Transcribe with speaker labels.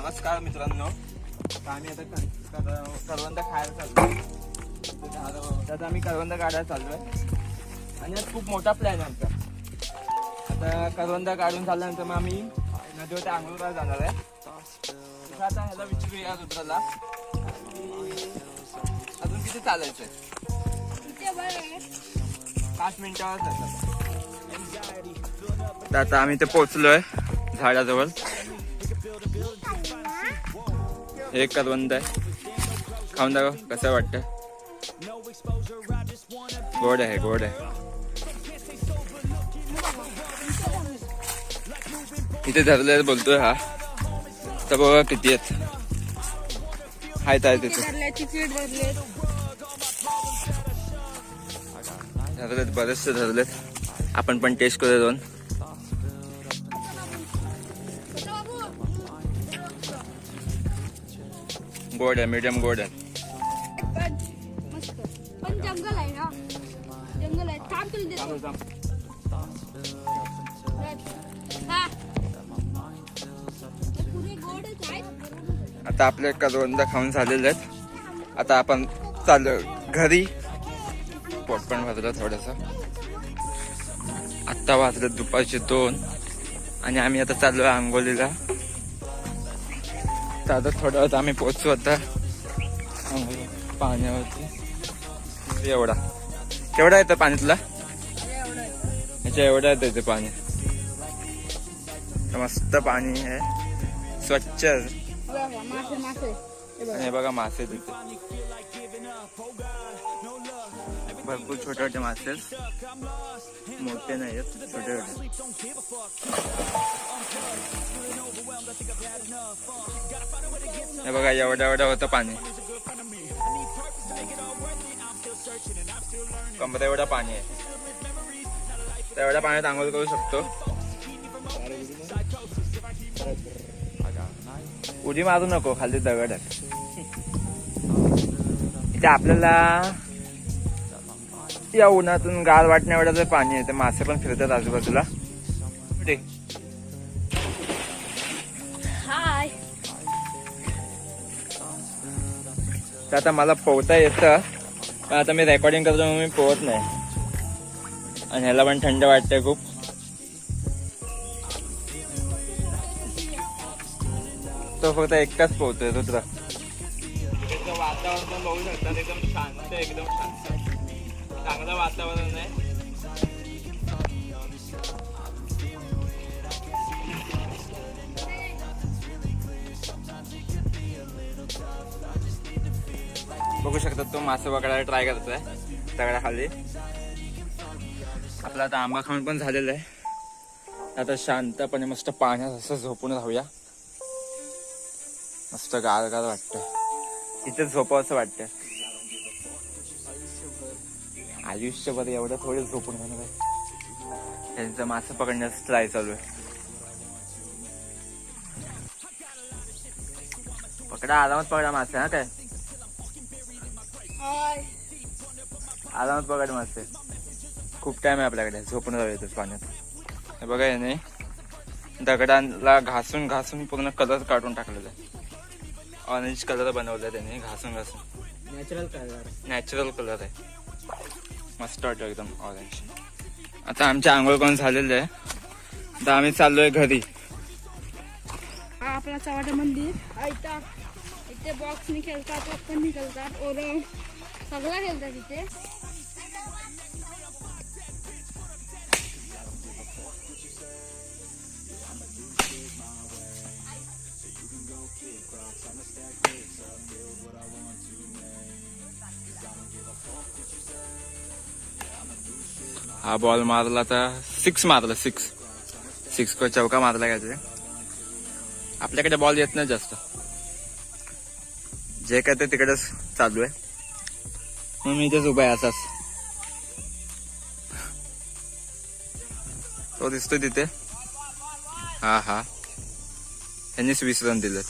Speaker 1: नमस्कार मित्रांनो. आता आम्ही आता कर- करवंद खायला चाललो त्यात आम्ही करवंद काढायला आहे आणि आज खूप मोठा प्लॅन आहे आमचा. आता करवंद काढून झाल्यानंतर मग आम्ही नदीवरती आंघोळला जाणार आहे. आता ह्याला विचारूया रुद्राला अजून किती आहे पाच मिनिटावर जातात आता आम्ही ते पोचलोय झाडाजवळ. एक करवंद आहे. खाऊन दाखव कसं वाटतं? गोड आहे गोड आहे. इथे धरले बोलतोय हा. तर बघा किती आहेत. आहेत आहे तिथे. धरलेत बरेचसे धरलेत. आपण पण टेस्ट करूया दोन. गोड आहे मीडियम गोड आहे
Speaker 2: पण जंगल आहे ना. जंगल आहे. थांब तुला देतो. हा. पुरे गोडच आहेत.
Speaker 1: आता आपले करवंद खाऊन झालेले आहेत. आता आपण चाललो घरी. पोट पण वाजलं थोडस. आत्ता वाजले दुपारचे दोन. आणि आम्ही आता चाललो आंघोलीला तर आता थोड्या वेळात आम्ही पोचू आता. पाण्यावरती. एवढा. केवढा येतं पाण्यातला ह्याच्या एवढा येतं इथे पाणी. मस्त पाणी आहे. स्वच्छ. हे बघा मासे तिथे. भरपूर छोटे छोटे मासे आहेत. मोठे नाही आहेत छोटे छोटे. हे बघा एवढं एवढं होतं पाणी. कमरे एवढं पाणी आहे. तर एवढ्या पाण्यात आंघोळ करू शकतो. उडी मारू नको खाली दगड आहे इथे आपल्याला या उन्हातून गार वाटण्या एवढं पाणी आहे ते मासे पण फिरतात आजूबाजूला. तर आता मला पोहता येतं पण आता मी रेकॉर्डिंग करतो मी पोहत नाही. आणि ह्याला पण थंड वाटते खूप. तो फक्त एकटाच पोहतोय रुद्र वातावरण बघू शकतात एकदम शांत एकदम शांत. चांगलं वातावरण आहे. बघू शकतात तो मासे पकडायला ट्राय करतोय खाली आपला आता आंबा खाऊन पण झालेला आहे. आता शांतपणे मस्त पाण्यात असं झोपून राहूया. मस्त गार गार वाटतं इथे झोपावं असं वाटतं आयुष्यभर एवढं थोडे झोपून राहणार आहे. त्यांचं मासे पकडण्यास ट्राय चालू आहे. पकडा आरामात पकडा मासे हा काय? आरामात पकड मासे. खूप टाइम आहे आपल्याकडे झोपून जाऊ येतच पाण्यात. हे बघा याने. दगडांना घासून घासून पूर्ण कलर काढून टाकलेला आहे. ऑरेंज कलर बनवला त्याने घासून घासून.
Speaker 3: नॅचरल कलर
Speaker 1: नॅचरल कलर आहे. मस्त वाटतो एकदम ऑरेंज आता आमच्या आंघोळ पण झालेलं आहे. आता आम्ही चाललोय घरी.
Speaker 2: आपला चवाडा मंदिर. इथे बॉक्स नि खेळतात ओपन खेळतात और सगळं खेळतात इथे
Speaker 1: हा बॉल मारला तर सिक्स मारला सिक्स सिक्स को चौका मारला काय ते आपल्याकडे बॉल येत नाही जास्त. जे काय ते तिकडेच चालू आहे. मग मी इथेच उभा आहे असाच. तो दिसतोय तिथे. हा हा. यांनीच वीस रन दिलेत.